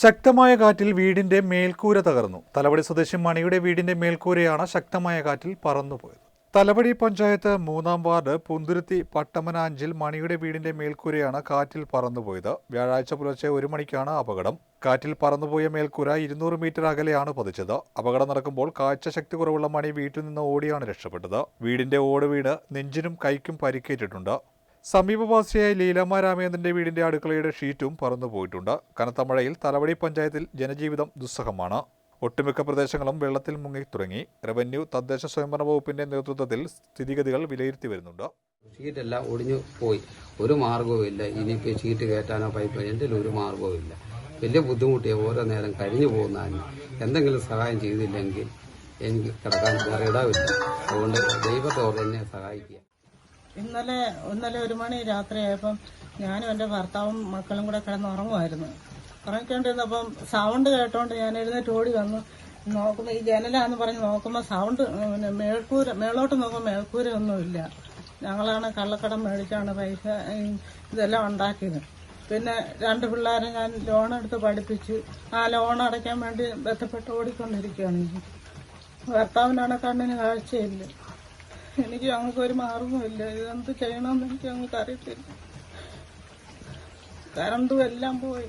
ശക്തമായ കാറ്റിൽ വീടിന്റെ മേൽക്കൂര തകർന്നു. തലവടി സ്വദേശി മണിയുടെ വീടിന്റെ മേൽക്കൂരയാണ് ശക്തമായ കാറ്റിൽ പറന്നുപോയത്. തലവടി പഞ്ചായത്ത് മൂന്നാം വാർഡ് പുന്തുരുത്തി പട്ടമനാഞ്ചിൽ മണിയുടെ വീടിന്റെ മേൽക്കൂരയാണ് കാറ്റിൽ പറന്നുപോയത്. വ്യാഴാഴ്ച പുലർച്ചെ ഒരു മണിക്കാണ് അപകടം. കാറ്റിൽ പറന്നുപോയ മേൽക്കൂര ഇരുന്നൂറ് മീറ്റർ അകലെയാണ് പതിച്ചത്. അപകടം നടക്കുമ്പോൾ കാഴ്ച ശക്തി കുറവുള്ള മണി വീട്ടിൽ നിന്ന് ഓടിയാണ് രക്ഷപ്പെട്ടത്. വീടിന്റെ ഓട് വീട് നെഞ്ചിനും കൈക്കും പരിക്കേറ്റിട്ടുണ്ട്. സമീപവാസിയായ ലീലമ്മ രാമേന്ദ്രന്റെ വീടിന്റെ അടുക്കളയുടെ ഷീറ്റും പറന്നുപോയിട്ടുണ്ട് കനത്ത മഴയിൽ തലവടി പഞ്ചായത്തിൽ ജനജീവിതം ദുസ്സഹമാണ്. ഒട്ടുമിക്ക പ്രദേശങ്ങളും വെള്ളത്തിൽ മുങ്ങി തുടങ്ങി. റവന്യൂ തദ്ദേശ സ്വയംഭരണ വകുപ്പിന്റെ നേതൃത്വത്തിൽ സ്ഥിതിഗതികൾ വിലയിരുത്തി വരുന്നുണ്ട്. ഷീറ്റെല്ലാം ഒടിഞ്ഞു പോയി. ഒരു മാർഗവും ഇനിയിപ്പോൾ ഷീറ്റ് കയറ്റാനോ പൈപ്പ് ഒരു മാർഗവും വലിയ ബുദ്ധിമുട്ടിയാണ് ഓരോ നേരം കഴിഞ്ഞു പോകുന്നതിന് എന്തെങ്കിലും സഹായം ചെയ്തില്ലെങ്കിൽ എനിക്ക് കിടക്കാൻ വേറെ അതുകൊണ്ട് ദൈവത്തോടെ എന്നെ സഹായിക്കുക. ഇന്നലെ ഇന്നലെ ഒരു മണി രാത്രിയായപ്പം ഞാനും എന്റെ ഭർത്താവും മക്കളും കൂടെ കിടന്ന് ഉറങ്ങുമായിരുന്നു. ഉറങ്ങിക്കൊണ്ടിരുന്നപ്പം സൗണ്ട് കേട്ടോണ്ട് ഞാൻ എഴുന്നേറ്റ് ഓടി വന്നു. നോക്കുമ്പോൾ ഈ ജനലാന്ന് പറഞ്ഞ് നോക്കുമ്പോൾ സൗണ്ട് പിന്നെ മേൽക്കൂര മേളോട്ട് നോക്കുമ്പോൾ മേൽക്കൂര ഒന്നുമില്ല ഞങ്ങളാണ് കള്ളക്കടം മേടിച്ചാണ് പൈസ ഇതെല്ലാം ഉണ്ടാക്കിയത്. പിന്നെ രണ്ട് പിള്ളേരെ ഞാൻ ലോൺ എടുത്ത് പഠിപ്പിച്ച് ആ ലോൺ അടയ്ക്കാൻ വേണ്ടി ബന്ധപ്പെട്ട് ഓടിക്കൊണ്ടിരിക്കുകയാണ്. ഭർത്താവിനാണ് കണ്ണിന് കാഴ്ചയില്ല. എനിക്ക് ഞങ്ങൾക്ക് ഒരു മാർഗമില്ല ഇതെന്ത് ചെയ്യണമെന്ന് എനിക്ക് ഞങ്ങൾക്ക് അറിയത്തില്ല. കറണ്ടും എല്ലാം പോയി.